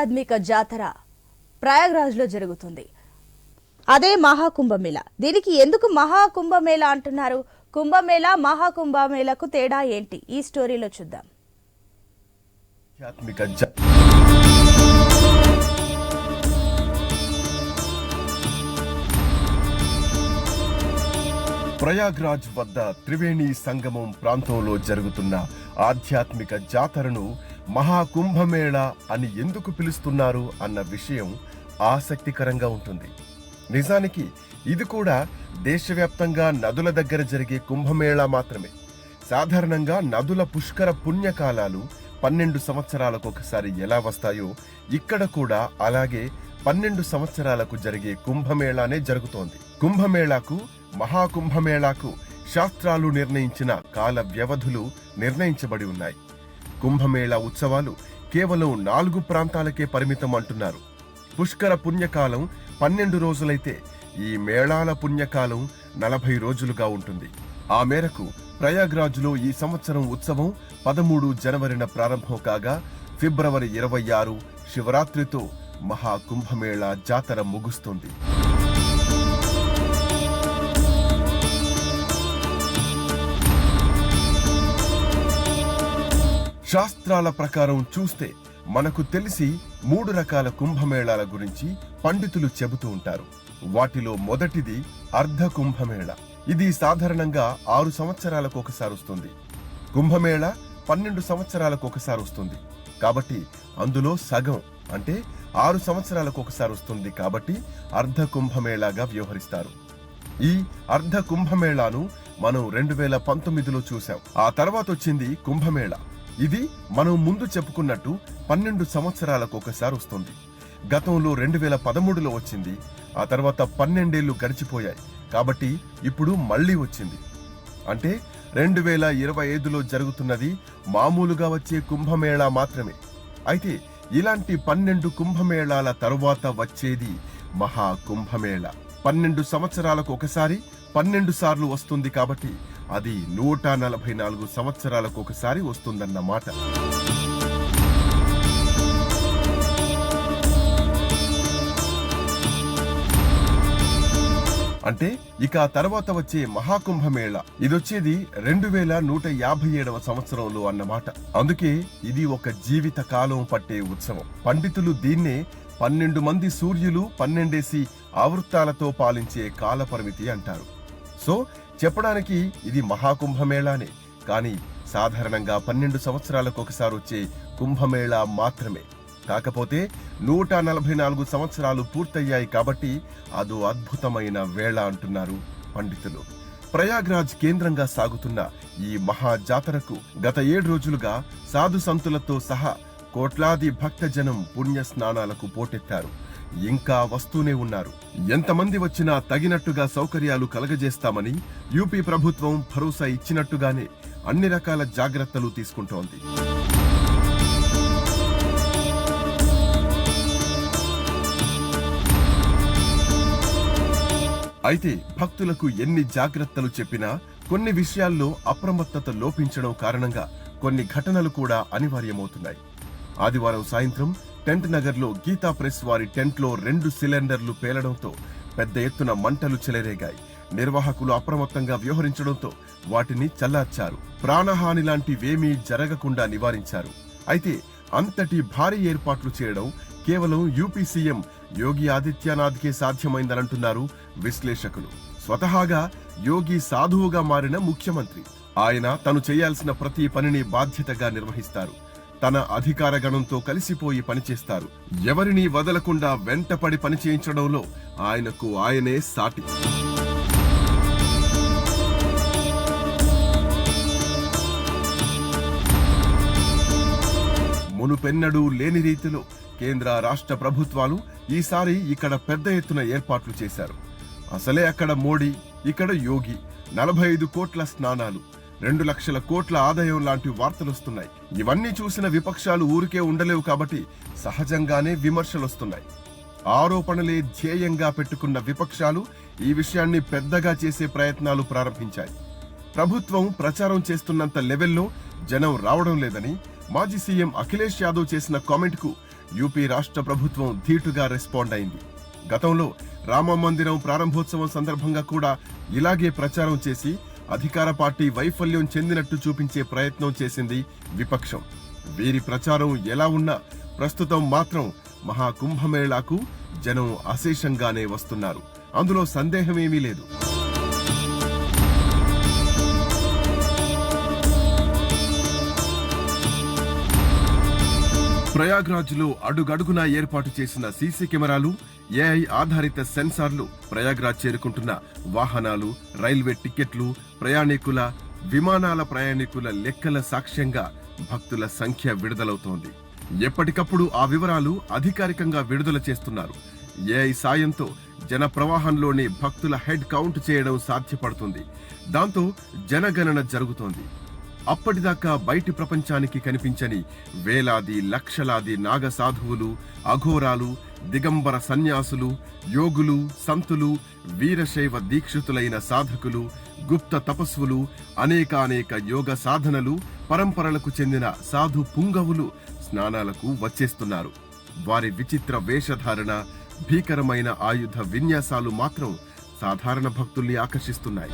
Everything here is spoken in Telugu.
ఆధ్యాత్మిక జాతర ప్రయాగ్రాజ్లో జరుగుతుంది. అదే మహాకుంభమేళ. దీనికి ఎందుకు మహాకుంభమేళ అంటున్నారు? కుంభమేళ మహాకుంభమేళకు తేడా ఏంటి? ఈ స్టోరీలో చూద్దాం. ప్రయాగ్రాజ్ వద్ద త్రివేణి సంగమం ప్రాంతంలో జరుగుతున్న ఆధ్యాత్మిక జాతరను మహాకుంభమేళ అని ఎందుకు పిలుస్తున్నారు అన్న విషయం ఆసక్తికరంగా ఉంటుంది. నిజానికి ఇది కూడా దేశవ్యాప్తంగా నదుల దగ్గర జరిగే కుంభమేళా మాత్రమే. సాధారణంగా నదుల పుష్కర పుణ్యకాలాలు పన్నెండు సంవత్సరాలకు ఒకసారి ఎలా వస్తాయో ఇక్కడ కూడా అలాగే పన్నెండు సంవత్సరాలకు జరిగే కుంభమేళానే జరుగుతోంది. కుంభమేళాకు మహాకుంభమేళాకు శాస్త్రాలు నిర్ణయించిన కాల వ్యవధులు నిర్ణయించబడి ఉన్నాయి. కుంభమేళా ఉత్సవాలు కేవలం నాలుగు ప్రాంతాలకే పరిమితం అంటున్నారు. పుష్కర పుణ్యకాలం పన్నెండు రోజులైతే ఈ మేళాల పుణ్యకాలం నలభై రోజులుగా ఉంటుంది. ఆ మేరకు ప్రయాగ్రాజ్లో ఈ సంవత్సరం ఉత్సవం పదమూడు జనవరిన ప్రారంభం కాగా ఫిబ్రవరి ఇరవై ఆరు శివరాత్రితో మహాకుంభమేళా జాతర ముగుస్తుంది. శాస్త్రాల ప్రకారం చూస్తే మనకు తెలిసి మూడు రకాల కుంభమేళాల గురించి పండితులు చెబుతూ ఉంటారు. వాటిలో మొదటిది అర్ధ కుంభమేళ. ఇది సాధారణంగా ఆరు సంవత్సరాలకు ఒకసారి వస్తుంది. కుంభమేళ పన్నెండు సంవత్సరాలకు ఒకసారి వస్తుంది. కాబట్టి అందులో సగం అంటే ఆరు సంవత్సరాలకు ఒకసారి వస్తుంది కాబట్టి అర్ధ కుంభమేళాగా వ్యవహరిస్తారు. ఈ అర్ధ కుంభమేళాను మనం రెండు వేల పంతొమ్మిదిలో చూసాం ఆ తర్వాత వచ్చింది కుంభమేళ. ఇది మనం ముందు చెప్పుకున్నట్టు పన్నెండు సంవత్సరాలకు ఒకసారి వస్తుంది. గతంలో రెండు వేల పదమూడులో వచ్చింది. ఆ తర్వాత పన్నెండేళ్ళు గడిచిపోయాయి. కాబట్టి ఇప్పుడు మళ్ళీ వచ్చింది. అంటే రెండు వేల ఇరవై ఐదులో జరుగుతున్నది మామూలుగా వచ్చే కుంభమేళా మాత్రమే. అయితే ఇలాంటి పన్నెండు కుంభమేళాల తరువాత వచ్చేది మహా కుంభమేళ పన్నెండు సంవత్సరాలకు ఒకసారి పన్నెండు సార్లు వస్తుంది కాబట్టి అది నూట నలభై నాలుగు సంవత్సరాలకు ఒకసారి వస్తుందన్నమాట అంటే ఇక ఆ తర్వాత వచ్చే మహాకుంభమేళ. ఇదొచ్చేది రెండు వేల నూట యాభై ఏడవ సంవత్సరంలో అన్నమాట అందుకే ఇది ఒక జీవిత కాలం పట్టే ఉత్సవం. పండితులు దీన్నే పన్నెండు మంది సూర్యులు పన్నెండేసి ఆవృత్తాలతో పాలించే కాలపరిమితి అంటారు. సో చెప్పడానికి ఇది మహాకుంభమేళానే కానీ సాధారణంగా పన్నెండు సంవత్సరాలకు ఒకసారి వచ్చే కుంభమేళా మాత్రమే. కాకపోతే నూట నలభై నాలుగు సంవత్సరాలు పూర్తయ్యాయి కాబట్టి అదో అద్భుతమైన వేళ అంటున్నారు పండితులు. ప్రయాగ్రాజ్ కేంద్రంగా సాగుతున్న ఈ మహా జాతరకు గత ఏడు రోజులుగా సాధు సంతులతో సహా కోట్లాది భక్తజనం పుణ్య స్నానాలకు పోటెత్తారు. ఇంకా వస్తూనే ఉన్నారు. ఎంతమంది వచ్చినా తగినట్టుగా సౌకర్యాలు కలగజేస్తామని యూపీ ప్రభుత్వం భరోసా ఇచ్చినట్టుగానే అన్ని రకాల జాగ్రత్తలు తీసుకుంటోంది. అయితే భక్తులకు ఎన్ని జాగ్రత్తలు చెప్పినా కొన్ని విషయాల్లో అప్రమత్తత లోపించడం కారణంగా కొన్ని ఘటనలు కూడా అనివార్యమవుతున్నాయి. ఆదివారం సాయంత్రం టెంట్ నగర్లో గీతా ప్రెస్ వారి టెంట్లో రెండు సిలిండర్లు పేలడంతో పెద్ద ఎత్తున మంటలు చెలరేగాయి. నిర్వాహకులు అప్రమత్తంగా వ్యవహరించడంతో వాటిని చల్లార్చారు. ప్రాణహాని లాంటివేమీ జరగకుండా నివారించారు. అయితే అంతటి భారీ ఏర్పాట్లు చేయడం కేవలం యూపీ సీఎం యోగి ఆదిత్యనాథ్కే సాధ్యమైందనంటున్నారు విశ్లేషకులు. స్వతహాగా యోగి సాధువుగా మారిన ముఖ్యమంత్రి. ఆయన తను చేయాల్సిన ప్రతి పనిని బాధ్యతగా నిర్వహిస్తారు. తన అధికార గణంతో కలిసిపోయి పనిచేస్తారు. ఎవరిని వదలకుండా వెంటపడి పనిచేయించడంలో ఆయనకు ఆయనే సాటి. మునుపెన్నడూ లేని రీతిలో కేంద్ర రాష్ట్ర ప్రభుత్వాలు ఈసారి ఇక్కడ పెద్ద ఎత్తున ఏర్పాట్లు చేశారు. అసలే అక్కడ మోడీ ఇక్కడ యోగి నలభై ఐదు కోట్ల స్నానాలు. రెండు లక్షల కోట్ల ఆదాయం లాంటి వార్తలు వస్తున్నాయి. ఇవన్నీ చూసిన విపక్షాలు ఊరికే ఉండలేవు కాబట్టి సహజంగానే విమర్శలొస్తున్నాయి. ఆరోపణలే ధ్యేయంగా పెట్టుకున్న విపక్షాలు ఈ విషయాన్ని పెద్దగా చేసే ప్రయత్నాలు ప్రారంభించాయి. ప్రభుత్వం ప్రచారం చేస్తున్నంత లెవెల్లో జనం రావడం లేదని మాజీ సీఎం అఖిలేష్ యాదవ్ చేసిన కామెంట్కు యూపీ రాష్ట్ర ప్రభుత్వం ధీటుగా రెస్పాండ్ అయింది. గతంలో రామ మందిరం ప్రారంభోత్సవం సందర్భంగా కూడా ఇలాగే ప్రచారం చేసి అధికార పార్టీ వైఫల్యం చెందినట్టు చూపించే ప్రయత్నం చేసింది విపక్షం. వీరి ప్రచారం ఎలా ఉన్నా ప్రస్తుతం మాత్రం మహాకుంభమేళాకు జనం అశేషంగానే వస్తున్నారు. అందులో సందేహమేమీ లేదు. ప్రయాగ్రాజ్లో అడుగడుగునా ఏర్పాటు చేసిన సీసీ కెమెరాలు ఏఐ ఆధారిత సెన్సార్లు ప్రయాగ్రాజ్ చేరుకుంటున్న వాహనాలు రైల్వే టికెట్లు ప్రయాణికుల విమానాల ప్రయాణికుల లెక్కల సాక్ష్యంగా భక్తుల సంఖ్య విడుదలవుతోంది. ఎప్పటికప్పుడు ఆ వివరాలు అధికారికంగా విడుదల చేస్తున్నారు. ఏఐ సాయంతో జన ప్రవాహంలోని భక్తుల హెడ్ కౌంట్ చేయడం సాధ్యపడుతుంది. దాంతో జనగణన జరుగుతోంది. అప్పటిదాకా బయటి ప్రపంచానికి కనిపించని వేలాది లక్షలాది నాగ సాధువులు అఘోరాలు దిగంబర సన్యాసులు యోగులు సంతులు వీరశైవ దీక్షితులైన సాధకులు గుప్త తపస్వులు అనేకానేక యోగ సాధనలు పరంపరలకు చెందిన సాధు పుంగవులు స్నానాలకు వచ్చేస్తున్నారు. వారి విచిత్ర వేషధారణ భీకరమైన ఆయుధ విన్యాసాలు మాత్రం సాధారణ భక్తుల్ని ఆకర్షిస్తున్నాయి.